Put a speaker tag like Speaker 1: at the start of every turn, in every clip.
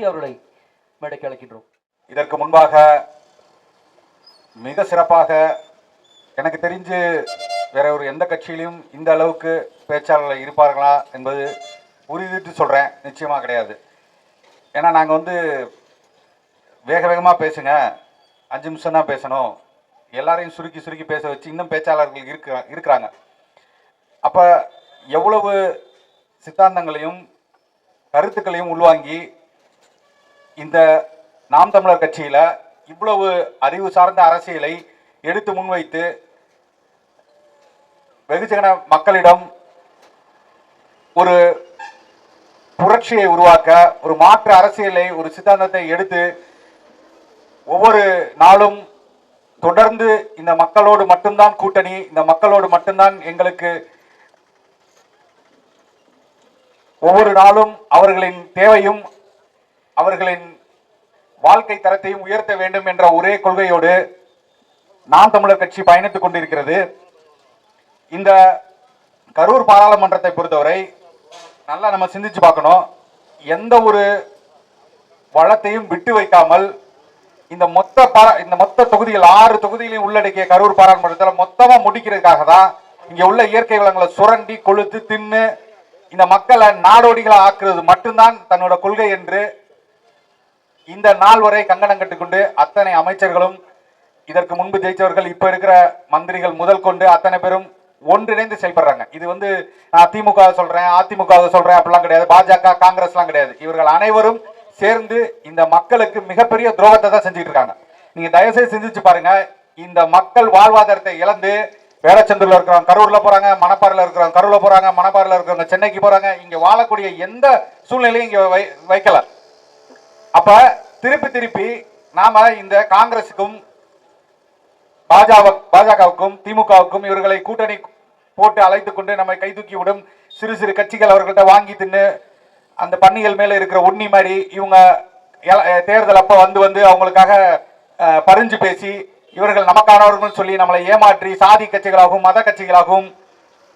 Speaker 1: கார்த்தி அவர்களை மேடைக்கு அழைக்கின்றோம்.
Speaker 2: இதற்கு முன்பாக மிக சிறப்பாக எனக்கு தெரிஞ்சு வேற ஒரு எந்த கட்சியிலையும் இந்த அளவுக்கு பேச்சாளர்கள் இருப்பார்களா என்பது உறுதிட்டு சொல்கிறேன் நிச்சயமாக கிடையாது. ஏன்னா நாங்கள் வந்து வேக வேகமாக பேசுங்க. அஞ்சு நிமிஷம் தான் பேசணும். எல்லாரையும் சுருக்கி சுருக்கி பேச வச்சு இன்னும் பேச்சாளர்கள் இருக்கிற இருக்கிறாங்க. அப்போ எவ்வளவு சித்தாந்தங்களையும் கருத்துக்களையும் உள்வாங்கி இந்த நாம் தமிழர் கட்சியில் இவ்வளவு அறிவு சார்ந்த அரசியலை எடுத்து முன்வைத்து வெகுஜன மக்களிடம் ஒரு புரட்சியை உருவாக்க ஒரு மாற்று அரசியலை ஒரு சித்தாந்தத்தை எடுத்து ஒவ்வொரு நாளும் தொடர்ந்து இந்த மக்களோடு மட்டும்தான் கூட்டணி இந்த மக்களோடு மட்டும்தான் எங்களுக்கு ஒவ்வொரு நாளும் அவர்களின் தேவையும் அவர்களின் வாழ்க்கை தரத்தையும் உயர்த்த வேண்டும் என்ற ஒரே கொள்கையோடு நாம் தமிழர் கட்சி பயணித்துக் கொண்டிருக்கிறது. இந்த கரூர் பாராளுமன்றத்தை பொறுத்தவரை நல்லா நம்ம சிந்திச்சு பார்க்கணும். எந்த ஒரு வளத்தையும் விட்டு வைக்காமல் இந்த மொத்த பாரா இந்த மொத்த தொகுதிகள் ஆறு தொகுதிகளையும் உள்ளடக்கிய கரூர் பாராளுமன்றத்தில் மொத்தமாக முடிக்கிறதுக்காக தான் இங்கே உள்ள இயற்கை வளங்களை சுரண்டி கொளுத்து தின்னு இந்த மக்களை நாடோடிகளை ஆக்குறது மட்டும்தான் தன்னோட கொள்கை என்று இந்த நாள் வரை கங்கணம் கட்டுக்கொண்டு அத்தனை அமைச்சர்களும் இதற்கு முன்பு ஜெயிச்சவர்கள் இப்ப இருக்கிற மந்திரிகள் முதல் கொண்டு அத்தனை பேரும் ஒன்றிணைந்து செயல்படுறாங்க. இது வந்து நான் திமுக சொல்றேன் அதிமுக சொல்றேன் அப்படிலாம் கிடையாது. பாஜக காங்கிரஸ்லாம் கிடையாது. இவர்கள் அனைவரும் சேர்ந்து இந்த மக்களுக்கு மிகப்பெரிய துரோகத்தை தான் செஞ்சுட்டு இருக்காங்க. நீங்க தயவுசெய்து சிந்திச்சு பாருங்க. இந்த மக்கள் வாழ்வாதாரத்தை இழந்து வேளச்சந்தூர்ல இருக்கிறவங்க கரூர்ல போறாங்க மணப்பாறையில் இருக்கிறவங்க கரூர்ல போறாங்க மணப்பாறையில் இருக்கிறவங்க சென்னைக்கு போறாங்க இங்க வாழக்கூடிய எந்த சூழ்நிலையும் இங்க வை வைக்கல. அப்ப திருப்பி திருப்பி நாம இந்த காங்கிரசுக்கும் பாஜக பாஜகவுக்கும் திமுகவுக்கும் இவர்களை கூட்டணி போட்டு அழைத்துக் கொண்டு நம்மை கைதூக்கி விடும் சிறு சிறு கட்சிகள் அவர்கள்ட்ட வாங்கி தின்னு அந்த பன்னிகள் மேல இருக்கிற உண்ணி மாதிரி இவங்க தேர்தல் அப்ப வந்து வந்து அவங்களுக்காக பறிஞ்சு பரிஞ்சு பேசி இவர்கள் நமக்கானவர்கள் சொல்லி நம்மளை ஏமாற்றி சாதி கட்சிகளாகவும் மத கட்சிகளாகவும்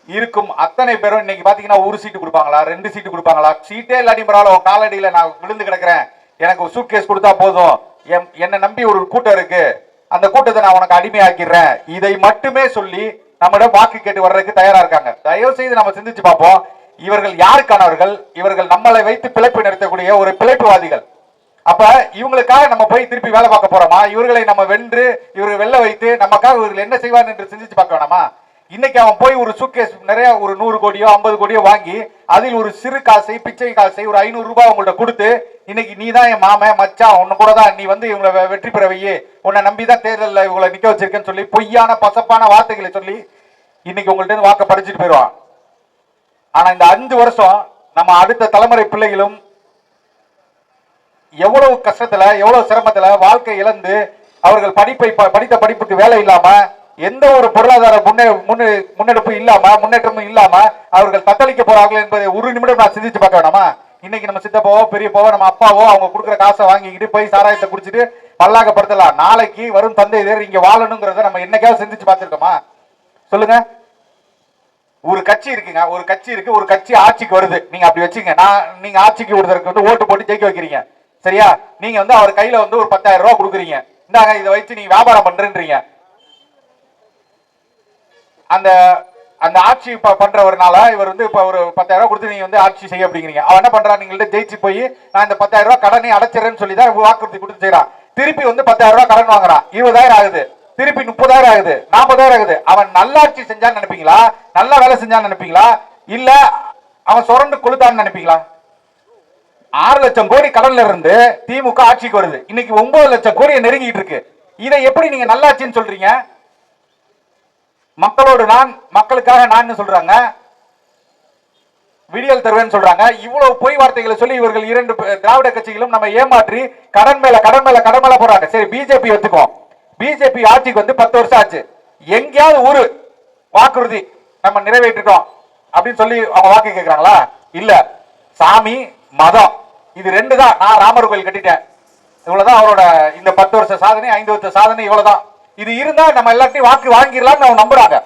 Speaker 2: இருக்கும் அத்தனை பேரும் இன்னைக்கு பாத்தீங்கன்னா ஒரு சீட்டு கொடுப்பாங்களா? ரெண்டு சீட்டு கொடுப்பாங்களா? சீட்டே இல்லாட்டி பரவாயில்ல உன் காலடியில நான் விழுந்து கிடக்குறேன். எனக்கு ஒரு சூட் கேஸ் கொடுத்தா போதும். என்- என்னை நம்பி ஒரு கூட்டம் இருக்கு. அந்த கூட்டத்தை நான் உனக்கு அடிமையாக்கிடுறேன். இதை மட்டுமே சொல்லி நம்மிடம் வாக்கு கேட்டு வர்றதுக்கு தயாரா இருக்காங்க. தயவு செய்து நம்ம சிந்திச்சு பார்ப்போம். இவர்கள் யாருக்கானவர்கள் இவர்கள் நம்மளை வைத்து பிழைப்பு நடத்தக்கூடிய ஒரு பிழைப்புவாதிகள். அப்ப இவங்களுக்காக நம்ம போய் திருப்பி வேலை பார்க்க போறோமா? இவர்களை நம்ம வென்று இவர்கள் வெளில வைத்து நமக்காக இவர்கள் என்ன செய்வார் என்று சிந்திச்சு பார்க்க வேணாமா? இன்னைக்கு அவன் போய் ஒரு சூட்கேஸ் நிறைய ஒரு நூறு கோடியோ ஐம்பது கோடியோ வாங்கி அதில் ஒரு சிறு காசை பிச்சை காசை ஒரு ஐநூறு ரூபாய் அவங்கள்ட்ட கொடுத்து இன்னைக்கு நீ தான் என் மாமன் மச்சான் உன்னை கூட தான் நீ வந்து இவங்களை வெற்றி பெற வையே. உன்னை நம்பி தான் தேர்தலில் இவங்களை நிற்க வச்சிருக்கேன்னு சொல்லி பொய்யான பசப்பான வார்த்தைகளை சொல்லி இன்னைக்கு உங்கள்ட்ட வாக்க படிச்சுட்டு போயிடுவான். ஆனா இந்த அஞ்சு வருஷம் நம்ம அடுத்த தலைமுறை பிள்ளைகளும் எவ்வளவு கஷ்டத்துல எவ்வளவு சிரமத்துல வாழ்க்கை இழந்து அவர்கள் படிப்பை ப- படித்த படிப்புக்கு வேலை இல்லாம எந்த ஒரு பொருளாதார முன்னே முன்னே- முன்னெடுப்பு இல்லாம முன்னேற்றமும் இல்லாம அவர்கள் தத்தளிக்க போறார்கள் என்பதை ஒரு நிமிடம் நான் சிந்திச்சு பார்க்க வேணாமா? இன்னைக்கு நம்ம சித்தப்பாவோ பெரியப்பாவோ நம்ம அப்பாவோ அவங்க கொடுக்குற காசை வாங்கிக்கிட்டு போய் சாராயத்தை குடிச்சிட்டு பல்லாக்கப்படுத்தலாம் நாளைக்கு வரும் தந்தையர் இங்க வாழணுங்கிறத நம்ம என்னைக்காவது சிந்திச்சு பார்த்துருக்கோமா? சொல்லுங்க. ஒரு கட்சி இருக்குங்க. ஒரு கட்சி இருக்கு. ஒரு கட்சி ஆட்சிக்கு வருது. நீங்க அப்படி வச்சுங்க. நான் நீங்க ஆட்சிக்கு ஒருத்தருக்கு வந்து ஓட்டு போட்டு ஜெயிக்க வைக்கிறீங்க. சரியா? நீங்க வந்து அவர் கையில வந்து ஒரு பத்தாயிரம் ரூபாய் கொடுக்குறீங்க. இந்தாங்க இதை வச்சு நீங்க வியாபாரம் பண்றேன்றீங்க. அந்த அந்த ஆட்சி இப்போ பண்றவர்னால இவர் வந்து இப்போ ஒரு பத்தாயிரம் கொடுத்து நீங்க வந்து ஆட்சி செய்ய அப்படிங்கிறீங்க. அவன் என்ன பண்றான்? நீங்கள்ட்ட ஜெயிச்சு போய் நான் இந்த பத்தாயிரம் ரூபா கடனை அடைச்சிடறேன்னு சொல்லி தான் வாக்குறுதி கொடுத்து செய்யறான் திருப்பி வந்து பத்தாயிரம் ரூபா கடன் வாங்குறான் இருபதாயிரம் ஆகுது. திருப்பி முப்பதாயிரம் ஆகுது. நாற்பதாயிரம் ஆகுது. அவன் நல்லாட்சி செஞ்சான்னு நினைப்பீங்களா? நல்லா வேலை செஞ்சான்னு நினைப்பீங்களா? இல்ல அவன் சுரண்டு கொளுத்தான்னு நினைப்பீங்களா? ஆறு லட்சம் கோடி கடன்ல இருந்து திமுக ஆட்சிக்கு வருது. இன்னைக்கு ஒன்பது லட்சம் கோடியை நெருங்கிட்டு இருக்கு. இதை எப்படி நீங்க நல்லாட்சின்னு சொல்றீங்க? மக்களோடு நான் மக்களுக்காக நான் சொல்றாங்க? விடியல் தருவேன்னு சொல்றாங்க. இவ்வளவு பொய் வார்த்தைகளை சொல்லி இவர்கள் இரண்டு திராவிட கட்சிகளும் நம்ம ஏமாற்றி கடன் மேல கடன் மேல கடன் மேல போறாங்க சரி பிஜேபி ஒத்துக்குவோம் பிஜேபி ஆட்சிக்கு வந்து பத்து வருஷம் ஆச்சு. எங்கேயாவது ஒரு வாக்குறுதி நம்ம நிறைவேற்றிட்டோம் அப்படின்னு சொல்லி அவங்க வாக்கு கேட்கிறாங்களா இல்ல. சாமி மதம். இது ரெண்டு தான் நான் ராமர் கோயில் கட்டிட்டேன். இவ்வளவுதான் அவரோட இந்த பத்து வருஷ சாதனை ஐந்து வருஷ சாதனை இவ்வளவுதான். இது இருந்தா நம்ம எல்லாத்தையும் வாக்கு வாங்கிடலாம்னு அவங்க நம்புறாங்க.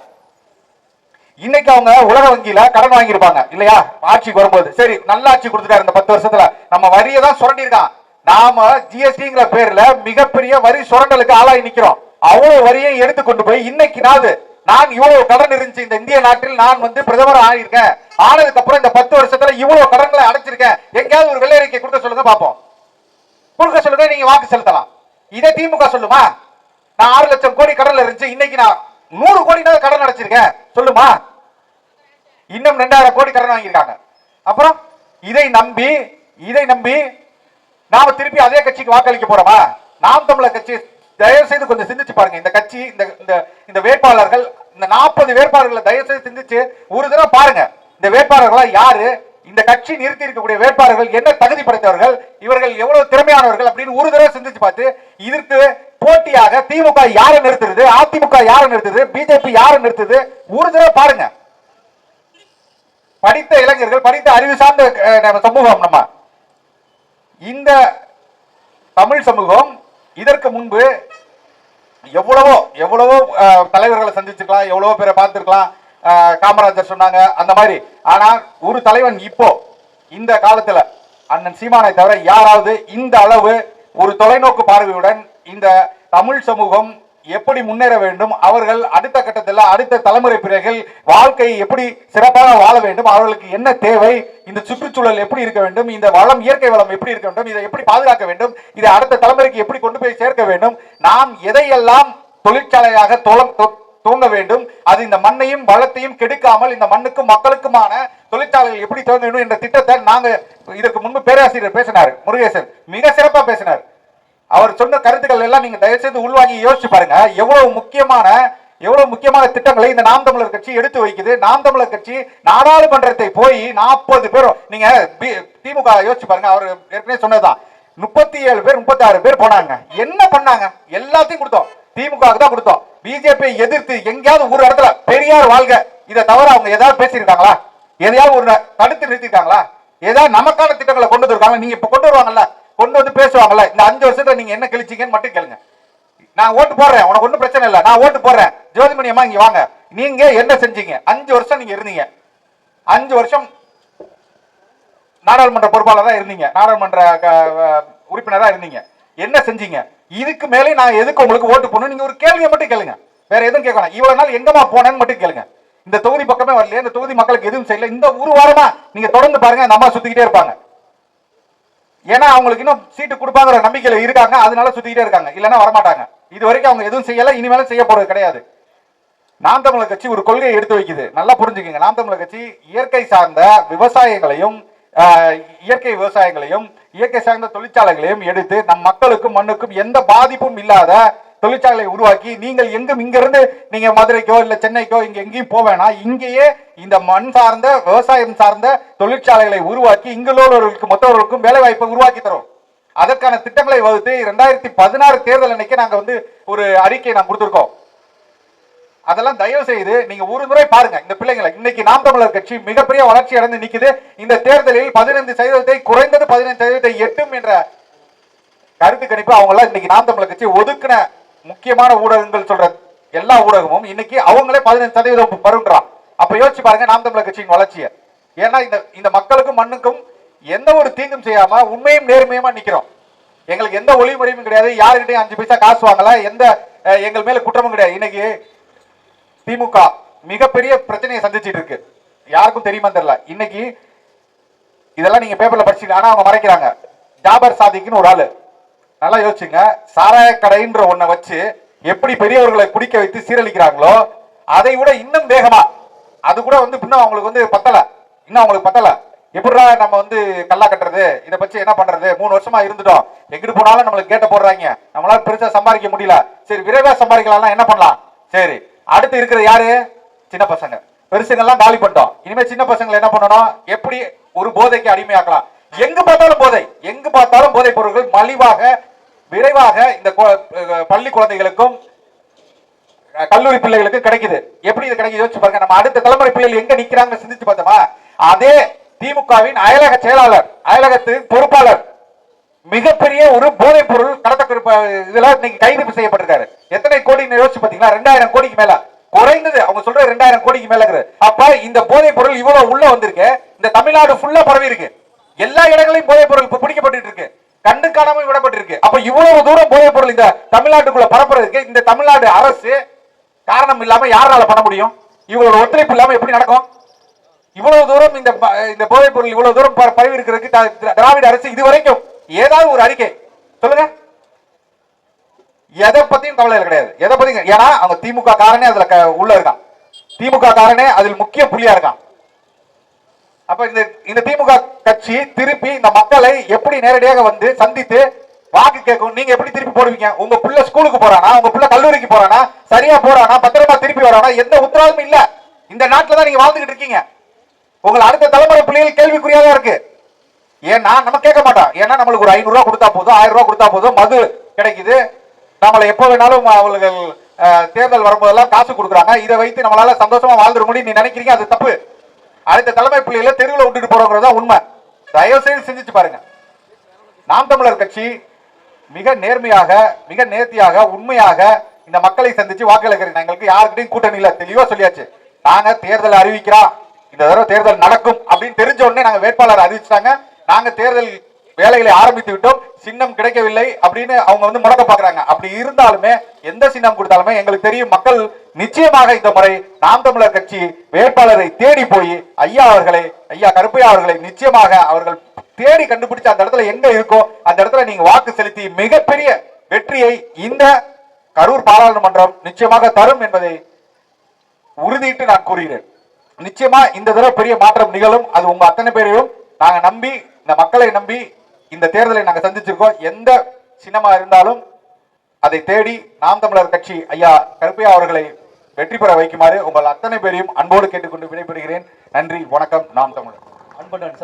Speaker 2: இன்னைக்கு அவங்க உலக வங்கியில கடன் வாங்கியிருப்பாங்க இல்லையா? ஆட்சிக்கு வரும்போது. சரி நல்ல ஆட்சி கொடுத்துட்டாரு இந்த பத்து வருஷத்துல. நம்ம வரியை தான் சுரண்டி இருக்கான் நாம ஜிஎஸ்டிங்கிற பேர்ல மிகப்பெரிய வரி சுரண்டலுக்கு ஆளாகி நிக்கிறோம். அவ்வளவு வரியை எடுத்து கொண்டு போய் இன்னைக்கு நாது நான் இவ்வளவு கடன் இருந்துச்சு இந்த இந்திய நாட்டில் நான் வந்து பிரதமர் ஆகியிருக்கேன். ஆனதுக்கு அப்புறம் இந்த பத்து வருஷத்துல இவ்வளவு கடன்களை அடைச்சிருக்கேன். எங்கேயாவது ஒரு வெள்ளை அறிக்கை கொடுக்க சொல்லுங்க பார்ப்போம். கொடுக்க சொல்லுங்க நீங்க வாக்கு செலுத்தலாம். இதே திமுக சொல்லுமா? நான் ஆறு லட்சம் கோடி கடன்ல இருந்துச்சு. இன்னைக்கு நான் நூறு கோடி கடன் அடைச்சிருக்கேன். சொல்லுமா? இன்னும் ரெண்டாயிரம் கோடி கடன் வாங்கியிருக்காங்க. அப்புறம் இதை நம்பி இதை நம்பி நாம திருப்பி அதே கட்சிக்கு வாக்களிக்க போறோமா? நாம் தமிழர் கட்சி தயவு செய்து கொஞ்சம் சிந்திச்சு பாருங்க. இந்த கட்சி இந்த இந்த இந்த வேட்பாளர்கள் இந்த நாற்பது வேட்பாளர்களை தயவு செய்து சிந்திச்சு ஒரு தடவை பாருங்க. இந்த வேட்பாளர்களா யாரு? இந்த கட்சி நிறுத்தி இருக்கக்கூடிய வேட்பாளர்கள் என்ன தகுதி படைத்தவர்கள் இவர்கள் எவ்வளவு திறமையானவர்கள் அப்படின்னு ஒரு தடவை சிந்திச்சு பார்த்து இதற்கு போட்டியாக திமுக யாரை நிறுத்துறது அதிமுக யாரை நிறுத்துது பிஜேபி யாரை நிறுத்துது ஒரு தடவை பாருங்க. படித்த இளைஞர்கள் படித்த அறிவு சார்ந்த நம்ம சமூகம் நம்ம. இந்த தமிழ் சமூகம் இதற்கு முன்பு எவ்வளவோ எவ்வளவோ தலைவர்களை சந்திச்சிருக்கலாம் எவ்வளவோ பேரை பார்த்திருக்கலாம் காமராஜர் சொன்னாங்க அந்த மாதிரி. ஆனா ஒரு தலைவன் இப்போ இந்த காலத்துல அண்ணன் சீமானை தவிர யாராவது இந்த அளவு ஒரு தொலைநோக்கு பார்வையுடன் இந்த தமிழ் சமூகம் எப்படி முன்னேற வேண்டும் அவர்கள் அடுத்த கட்டத்தில் அடுத்த தலைமுறை பிறகில் வாழ்க்கையை எப்படி சிறப்பாக வாழ வேண்டும் அவர்களுக்கு என்ன தேவை இந்த சுற்றுச்சூழல் எப்படி இருக்க வேண்டும் இந்த வளம் இயற்கை வளம் எப்படி இருக்க வேண்டும் இதை எப்படி பாதுகாக்க வேண்டும் இதை அடுத்த தலைமுறைக்கு எப்படி கொண்டு போய் சேர்க்க வேண்டும் நாம் எதையெல்லாம் தொழிற்சாலையாக தூங்க வேண்டும். அது இந்த மண்ணையும் வளத்தையும் கெடுக்காமல் இந்த மண்ணுக்கும் மக்களுக்குமான தொழிற்சாலைகள் எப்படி துவங்க வேண்டும் என்ற திட்டத்தை நாங்க இதற்கு முன்பு பேராசிரியர் பேசினார். முருகேசன் மிக சிறப்பா பேசினார். அவர் சொன்ன கருத்துக்கள் எல்லாம் நீங்க தயவு செய்து உள்வாங்கி யோசிச்சு பாருங்க. எவ்வளவு முக்கியமான எவ்வளவு முக்கியமான திட்டங்களை இந்த நாம் தமிழர் கட்சி எடுத்து வைக்குது. நாம் தமிழர் கட்சி நாடாளுமன்றத்தை போய் நாற்பது பேரும் நீங்க திமுக யோசிச்சு பாருங்க. அவர் ஏற்கனவே சொன்னதுதான். முப்பத்தி ஏழு பேர் முப்பத்தி ஆறு பேர் போனாங்க. என்ன பண்ணாங்க? எல்லாத்தையும் கொடுத்தோம். திமுக தான் கொடுத்தோம். பிஜேபி எதிர்த்து எங்கேயாவது ஒரு இடத்துல பெரியார் வாழ்க. இதை தவிர அவங்க ஏதாவது பேசியிருக்காங்களா? எதையாவது ஒரு தடுத்து நிறுத்திருக்காங்களா ஏதாவது நமக்கான திட்டங்களை கொண்டு வந்துருக்காங்க நீங்க இப்ப கொண்டு வருவாங்கல்ல கொண்டு வந்து பேசுவாங்கல்ல இந்த அஞ்சு வருஷத்துல நீங்க என்ன கழிச்சீங்கன்னு மட்டும் கேளுங்க. நான் ஓட்டு போடுறேன் உனக்கு ஒண்ணும் பிரச்சனை இல்லை. நான் ஓட்டு போடுறேன். ஜோதிமணி அம்மா இங்க வாங்க. நீங்க என்ன செஞ்சீங்க? அஞ்சு வருஷம் நீங்க இருந்தீங்க. அஞ்சு வருஷம் நாடாளுமன்ற பொறுப்பாளரா இருந்தீங்க. நாடாளுமன்ற க- உறுப்பினரா இருந்தீங்க. என்ன செஞ்சீங்க? இதுக்கு மேலே நான் எதுக்கு உங்களுக்கு ஓட்டு போடணும்? நீங்க ஒரு கேள்வியை மட்டும் கேளுங்க. வேற எதுவும் கேட்கலாம் இவ்வளவு நாள் எங்கம்மா போனேன்னு மட்டும் கேளுங்க. இந்த தொகுதி பக்கமே வரலையே இந்த தொகுதி மக்களுக்கு எதுவும் செய்யல. இந்த ஒரு வாரமா நீங்க தொடர்ந்து பாருங்க அந்த அம்மா சுத்திக்கிட்டே இருப்பாங்க. ஏன்னா அவங்களுக்கு இன்னும் சீட்டு கொடுப்பாங்கிற நம்பிக்கையில இருக்காங்க. அதனால சுத்திக்கிட்டே இருக்காங்க. இல்லைன்னா வரமாட்டாங்க. இது வரைக்கும் அவங்க எதுவும் செய்யல. இனிமேலும் செய்ய போறது கிடையாது. நாம் தமிழர் கட்சி ஒரு கொள்கையை எடுத்து வைக்குது. நல்லா புரிஞ்சுக்கங்க. நாம் தமிழர் கட்சி இயற்கை சார்ந்த விவசாயங்களையும் இயற்கை விவசாயங்களையும் இயற்கை சார்ந்த தொழிற்சாலைகளையும் எடுத்து நம் மக்களுக்கும் மண்ணுக்கும் எந்த பாதிப்பும் இல்லாத தொழிற்சாலை உருவாக்கி நீங்கள் எங்கும் இங்கிருந்து நீங்க மதுரைக்கோ இல்ல சென்னைக்கோ இங்க எங்கேயும் போவேனா இங்கேயே இந்த மண் சார்ந்த விவசாயம் சார்ந்த தொழிற்சாலைகளை உருவாக்கி இங்குள்ளவர்களுக்கு மற்றவர்களுக்கும் வேலை வாய்ப்பை உருவாக்கி தரும். அதற்கான திட்டங்களை வகுத்து இரண்டாயிரத்தி பதினாறு தேர்தல் அன்னைக்கு நாங்க வந்து ஒரு அறிக்கையை நான் கொடுத்துருக்கோம். அதெல்லாம் தயவு செய்து நீங்க ஒரு முறை பாருங்க. இந்த பிள்ளைங்களை. இன்னைக்கு நாம் தமிழர் கட்சி மிகப்பெரிய வளர்ச்சி அடைந்து நிக்குது. இந்த தேர்தலில் பதினைந்து சதவீதத்தை குறைந்தது பதினைந்து சதவீதத்தை எட்டும் என்ற கருத்து கணிப்பு அவங்க எல்லாம் இன்னைக்கு நாம் தமிழர் கட்சி ஒதுக்கின முக்கியமான ஊடகங்கள் சொல்ற எல்லா ஊடகமும் இன்னைக்கு அவங்களே பதினைந்து சதவீதம் வருன்றான் அப்ப யோசிச்சு பாருங்க நாம் தமிழர் கட்சியின் வளர்ச்சியை. ஏன்னா இந்த இந்த மக்களுக்கும் மண்ணுக்கும் எந்த ஒரு தீங்கும் செய்யாம உண்மையும் நேர்மையுமா நிக்கிறோம். எங்களுக்கு எந்த ஒளிமுறையும் கிடையாது. யாருக்கிட்டையும் அஞ்சு பைசா காசு வாங்கல. எந்த எங்கள் மேல குற்றமும் கிடையாது. இன்னைக்கு திமுக மிகப்பெரிய பிரச்சனையை சந்திச்சிட்டு இருக்கு. யாருக்கும் தெரியுமா தெரியல. இன்னைக்கு இதெல்லாம் நீங்க பேப்பர்ல படிச்சீங்க ஆனா அவங்க மறைக்கிறாங்க. ஜாபர் சாதிக்குன்னு ஒரு ஆளு. நல்லா யோசிச்சுங்க. சாராய கடைன்ற ஒன்ன வச்சு எப்படி பெரியவர்களை குடிக்க வைத்து சீரழிக்கிறாங்களோ அதை விட இன்னும் வேகமா. அது கூட வந்து இன்னும் அவங்களுக்கு வந்து பத்தல. இன்னும் அவங்களுக்கு பத்தல. எப்படிடா நம்ம வந்து கல்லா கட்டுறது? இதை பத்தி என்ன பண்றது? மூணு வருஷமா இருந்துட்டோம். எங்கிட்டு போனாலும் நம்மளுக்கு கேட்ட போடுறாங்க. நம்மளால பெருசா சம்பாதிக்க முடியல. சரி விரைவா சம்பாதிக்கலாம் என்ன பண்ணலாம்? சரி அடுத்து இருக்கிறது யாரு? சின்ன பசங்க. பெருசுங்கெல்லாம் காலி பண்ணிட்டோம். இனிமே சின்ன பசங்களை என்ன பண்ணணும் எப்படி ஒரு போதைக்கு அடிமையாக்கலாம். எங்க பார்த்தாலும் போதை. எங்கு பார்த்தாலும் போதைப் பொருட்கள் மலிவாக விரைவாக இந்த பள்ளி குழந்தைகளுக்கும் கல்லூரி பிள்ளைகளுக்கு கிடைக்குது. எப்படி இது கிடைக்குது? யோசிச்சு பாருங்க. நம்ம அடுத்த தலைமுறை பிள்ளைகள் எங்க நிக்கிறாங்கன்னு சிந்திச்சு பார்த்தோமா? அதே திமுகவின் அயலக செயலாளர் அயலகத்தின் பொறுப்பாளர் மிகப்பெரிய ஒரு போதைப் பொருள் கடத்த இதுல இன்னைக்கு கைது செய்யப்பட்டிருக்காரு. எத்தனை கோடி யோசிச்சு பாத்தீங்கன்னா ரெண்டாயிரம் கோடிக்கு மேல. குறைந்தது அவங்க சொல்ற ரெண்டாயிரம் கோடிக்கு மேல இருக்குது. அப்ப இந்த போதைப் பொருள் இவ்வளவு உள்ள வந்திருக்கு. இந்த தமிழ்நாடு ஃபுல்லா பரவி இருக்கு. எல்லா இடங்களையும் போதைப் பொருள் இப்ப பிடிக்கப்பட்டு இருக்கு. கண்டு காணாமல் விடப்பட்டிருக்கு. அப்ப இவ்வளவு தூரம் போதைப் பொருள் இந்த தமிழ்நாட்டுக்குள்ள பரப்புறதுக்கு இந்த தமிழ்நாடு அரசு காரணம் இல்லாம யாரால பண்ண முடியும்? இவங்களோட ஒத்துழைப்பு இல்லாம எப்படி நடக்கும்? இவ்வளவு தூரம் இந்த இந்த போதைப் பொருள் இவ்வளவு தூரம் பரவி இருக்கிறதுக்கு திராவிட அரசு இதுவரைக்கும் ஏதாவது ஒரு அறிக்கை. சொல்லுங்க. எதை பத்தியும் கவலை கிடையாது. எதை பத்தி ஏன்னா அவங்க திமுக காரனே அதுல உள்ள இருக்கான். திமுக காரனே அதில் முக்கிய புள்ளியா இருக்கான். அப்ப இந்த இந்த திமுக கட்சி திருப்பி இந்த மக்களை எப்படி நேரடியாக வந்து சந்தித்து வாக்கு கேட்கும் நீங்க எப்படி திருப்பி போடுவீங்க? உங்க பிள்ளை ஸ்கூலுக்கு போறானா? உங்க பிள்ளை கல்லூரிக்கு போறானா? சரியா போறானா? பத்திரமா திருப்பி வரானா? எந்த உத்தரவாதமும் இல்ல. இந்த நாட்டுல தான் நீங்க வாழ்ந்துகிட்டு இருக்கீங்க. உங்களை அடுத்த தலைமுறை பிள்ளைகள் கேள்விக்குறியாதான் இருக்கு. ஏன்னா நம்ம கேட்க மாட்டோம்? ஏன்னா நம்மளுக்கு ஒரு ஐநூறுரூவா கொடுத்தா போதும் ஆயிரம் ரூபா கொடுத்தா போதும் மது கிடைக்குது. நம்மளை எப்போ வேணாலும் அவர்கள் தேர்தல் வரும்போதெல்லாம் காசு கொடுக்குறாங்க. இதை வைத்து நம்மளால சந்தோஷமா வாழ்ந்துட முடியும் நீ நினைக்கிறீங்க? அது தப்பு. அடுத்த தலைமை பிள்ளைகளை தெருவில் விட்டுட்டு போறோங்கிறது தான் உண்மை. தயவு செய்து சிந்திச்சு பாருங்க. நாம் தமிழர் கட்சி மிக நேர்மையாக மிக நேர்த்தியாக உண்மையாக இந்த மக்களை சந்திச்சு வாக்களிக்கிறேன் எங்களுக்கு யாருக்கிட்டையும் கூட்டணி இல்லை தெளிவா சொல்லியாச்சு. நாங்க தேர்தல் அறிவிக்கிறோம். இந்த தடவை தேர்தல் நடக்கும் அப்படின்னு தெரிஞ்ச உடனே நாங்க வேட்பாளர் அறிவிச்சிட்டாங்க. நாங்க தேர்தல் வேலைகளை ஆரம்பித்து விட்டோம். சின்னம் கிடைக்கவில்லை அப்படின்னு அவங்க வந்து முடக்க பாக்குறாங்க அப்படி இருந்தாலுமே எந்த சின்னம் கொடுத்தாலுமே எங்களுக்கு தெரியும் மக்கள் நிச்சயமாக இந்த முறை நாம் தமிழர் கட்சி வேட்பாளரை தேடி போய் ஐயா அவர்களை ஐயா கருப்பையா அவர்களை நிச்சயமாக அவர்கள் தேடி கண்டுபிடிச்சு அந்த இடத்துல எங்க இருக்கோ அந்த இடத்துல நீங்க வாக்கு செலுத்தி மிகப்பெரிய வெற்றியை இந்த கரூர் பாராளுமன்றம் நிச்சயமாக தரும் என்பதை உறுதியிட்டு நான் கூறுகிறேன். நிச்சயமா இந்த தடவை பெரிய மாற்றம் நிகழும். அது உங்க அத்தனை பேரையும் நாங்க நம்பி இந்த மக்களை நம்பி இந்த தேர்தலை நாங்க சந்திச்சிருக்கோம். எந்த சின்னமா இருந்தாலும் அதை தேடி நாம் தமிழர் கட்சி ஐயா கருப்பையா அவர்களை வெற்றி பெற வைக்குமாறு உங்கள் அத்தனை பேரையும் அன்போடு கேட்டுக்கொண்டு விடைபெறுகிறேன். நன்றி வணக்கம் நாம் தமிழர்.
Speaker 1: அன்புடன்